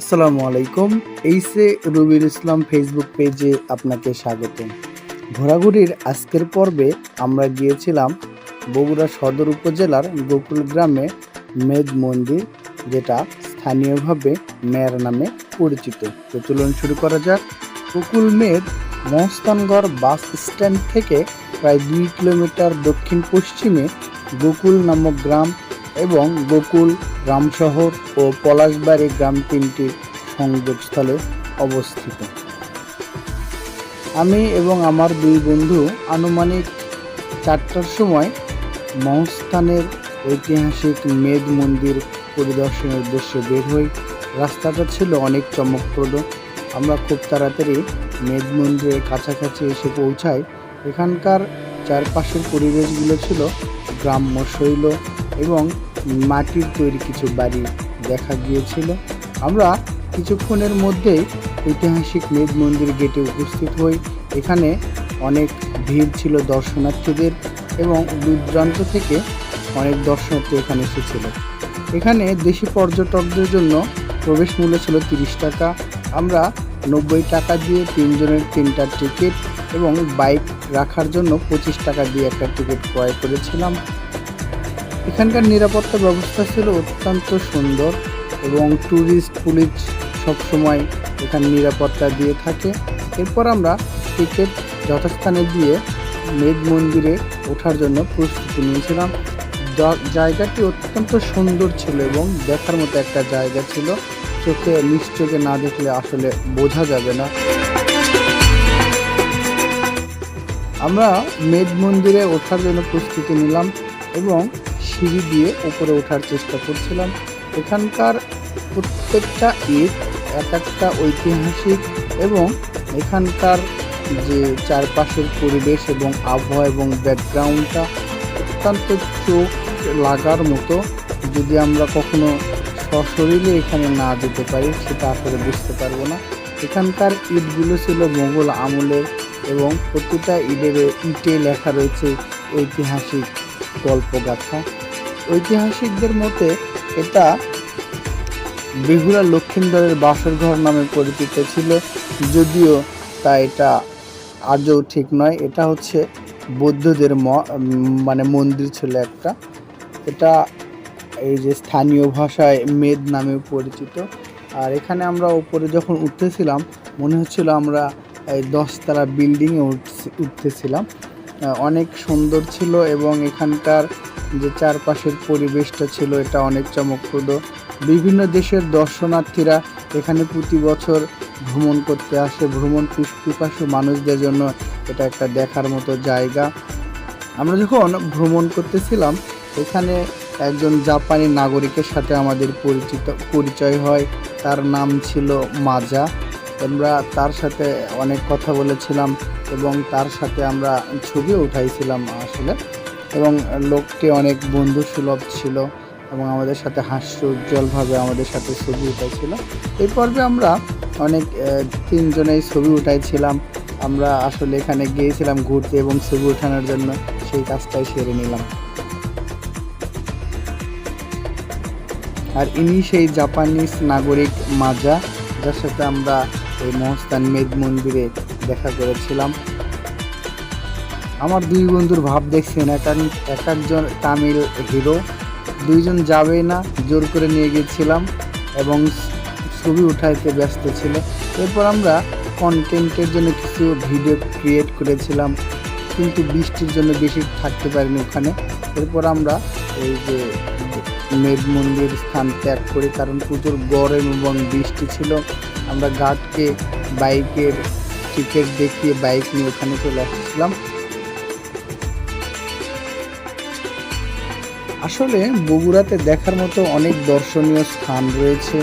আসসালামু আলাইকুম। এইসে রবির ইসলাম ফেসবুক পেজে আপনাকে স্বাগত ঘোরাঘুরির আজকের পর্বে আমরা গিয়েছিলাম বগুড়া সদর উপজেলার গোকুল গ্রামে মেদ মন্দির, যেটা স্থানীয়ভাবে মেয়ের নামে পরিচিত। তো চলুন শুরু করা যাক। গোকুল মেদ মহস্তানগড় বাস স্ট্যান্ড থেকে প্রায় দুই কিলোমিটার দক্ষিণ পশ্চিমে গোকুল নামক গ্রাম এবং গোকুল রামশহর ও পলাশবাড়ি গ্রাম তিনটি সংযোগস্থলে অবস্থিত। আমি এবং আমার দুই বন্ধু আনুমানিক চারটার সময় মহস্থানের ঐতিহাসিক মেদ মন্দির পরিদর্শনের উদ্দেশ্যে বের হই। রাস্তাটা ছিল অনেক চমকপ্রদ। আমরা খুব তাড়াতাড়ি মেদ মন্দিরের কাছাকাছি এসে পৌঁছাই। এখানকার চারপাশের পরিবেশগুলো ছিল গ্রাম্য শৈল এবং মাটির তৈরি কিছু বাড়ি দেখা গিয়েছিল। আমরা কিছুক্ষণের মধ্যেই ঐতিহাসিক মেদ মন্দির গেটে উপস্থিত হই। এখানে অনেক ভিড় ছিল দর্শনার্থীদের এবং দূরদূরান্ত থেকে অনেক দর্শনার্থী এখানে এসেছিল। এখানে দেশি পর্যটকদের জন্য প্রবেশ মূল্য ছিল তিরিশ টাকা। আমরা নব্বই টাকা দিয়ে তিনজনের তিনটা টিকিট এবং বাইক রাখার জন্য পঁচিশ টাকা দিয়ে একটা টিকিট ক্রয় করেছিলাম। এখানকার নিরাপত্তা ব্যবস্থা ছিল অত্যন্ত সুন্দর এবং ট্যুরিস্ট পুলিশ সবসময় এখানে নিরাপত্তা দিয়ে থাকে। এরপর আমরা টিকিট যথাস্থানে দিয়ে মেদ মন্দিরে ওঠার জন্য প্রস্তুতি নিয়েছিলাম। জায়গাটি অত্যন্ত সুন্দর ছিল এবং দেখার মতো একটা জায়গা ছিল। চোখে, নিশ্চোখে না দেখলে আসলে বোঝা যাবে না। আমরা মেদ মন্দিরে ওঠার জন্য প্রস্তুতি নিলাম এবং সিঁড়ি দিয়ে উপরে ওঠার চেষ্টা করছিলাম। এখানকার প্রত্যেকটা ইট এক একটা ঐতিহাসিক এবং এখানকার যে চারপাশের পরিবেশ এবং আবহাওয়া এবং ব্যাকগ্রাউন্ডটা অত্যন্ত চোখ লাগার মতো। যদি আমরা কখনো সশরীরে এখানে না যেতে পারি, সেটা আসলে বুঝতে পারব না। এখানকার ইটগুলো ছিল মোগল আমলের এবং প্রতিটা ইটের ইটে লেখা রয়েছে ঐতিহাসিক গল্পগাথা। ঐতিহাসিকদের মতে এটা বেহুলা লক্ষিন্দরের বাসর ঘর নামে পরিচিত ছিল। যদিও তা এটা আজও ঠিক নয়। এটা হচ্ছে বৌদ্ধদের মানে মন্দির ছিল একটা। এটা এই যে স্থানীয় ভাষায় মেদ নামে পরিচিত। আর এখানে আমরা উপরে যখন উঠতেছিলাম, মনে হচ্ছিল আমরা এই দশতলা বিল্ডিংয়ে উঠতেছিলাম। অনেক সুন্দর ছিল এবং এখানকার যে চারপাশের পরিবেশটা ছিল এটা অনেক চমকপ্রদ। বিভিন্ন দেশের দর্শনার্থীরা এখানে প্রতি বছর ভ্রমণ করতে আসে। ভ্রমণ পিপাসু মানুষদের জন্য এটা একটা দেখার মতো জায়গা। আমরা যখন ভ্রমণ করতেছিলাম, এখানে একজন জাপানি নাগরিকের সাথে আমাদের পরিচিত পরিচয় হয়। তার নাম ছিল মাজা। আমরা তার সাথে অনেক কথা বলেছিলাম এবং তার সাথে আমরা ছবিও উঠাইছিলাম আসলে। এবং লোকটি অনেক বন্ধু সুলভ ছিল এবং আমাদের সাথে হাস্য উজ্জ্বলভাবে আমাদের সাথে ছবি উঠাইছিল। এই পর্বে আমরা অনেক তিনজনেই ছবি উঠাইছিলাম। আমরা আসলে এখানে গিয়েছিলাম ঘুরতে এবং ছবি ওঠানোর জন্য সেই কাজটাই সেরে নিলাম। আর ইনি সেই জাপানিজ নাগরিক মাজা, যার সাথে আমরা এই মহস্তান মেদ মন্দিরে দেখা করেছিলাম। আমার দুই বন্ধুর ভাব দেখছেন, এক এক- এক একজন তামিল হিরো, দুইজন যাবেই না, জোর করে নিয়ে গেছিলাম এবং ছবি উঠাইতে ব্যস্ত ছিল। এরপর আমরা কন্টেন্টের জন্য কিছু ভিডিও ক্রিয়েট করেছিলাম, কিন্তু বৃষ্টির জন্য বেশি থাকতে পারিনি ওখানে। এরপর আমরা এই যে মেদ মন্দির স্থান ত্যাগ করি, কারণ প্রচুর গরম এবং বৃষ্টি ছিল। আমরা গার্ডকে বাইকের টিকিট দেখিয়ে বাইক নিয়ে ওখানে চলে আসছিলাম। আসলে বগুড়াতে দেখার মতো অনেক দর্শনীয় স্থান রয়েছে,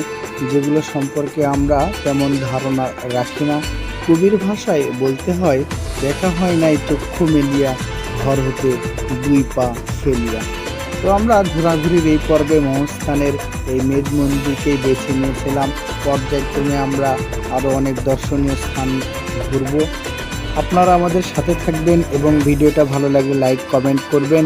যেগুলো সম্পর্কে আমরা তেমন ধারণা রাখি না। কবির ভাষায় বলতে হয়, দেখা হয় নাই চক্ষু মেলিয়া, ঘর হতে দুই পা ফেলিয়া। তো আমরা ঘোরাঘুরির এই পর্বে মহস্থানের এই মেদ মন্দিরকেই বেছে নিয়েছিলাম। পর্যায়ক্রমে আমরা আরও অনেক দর্শনীয় স্থান ঘুরব। আপনারা আমাদের সাথে থাকবেন এবং ভিডিওটা ভালো লাগলে লাইক, কমেন্ট করবেন।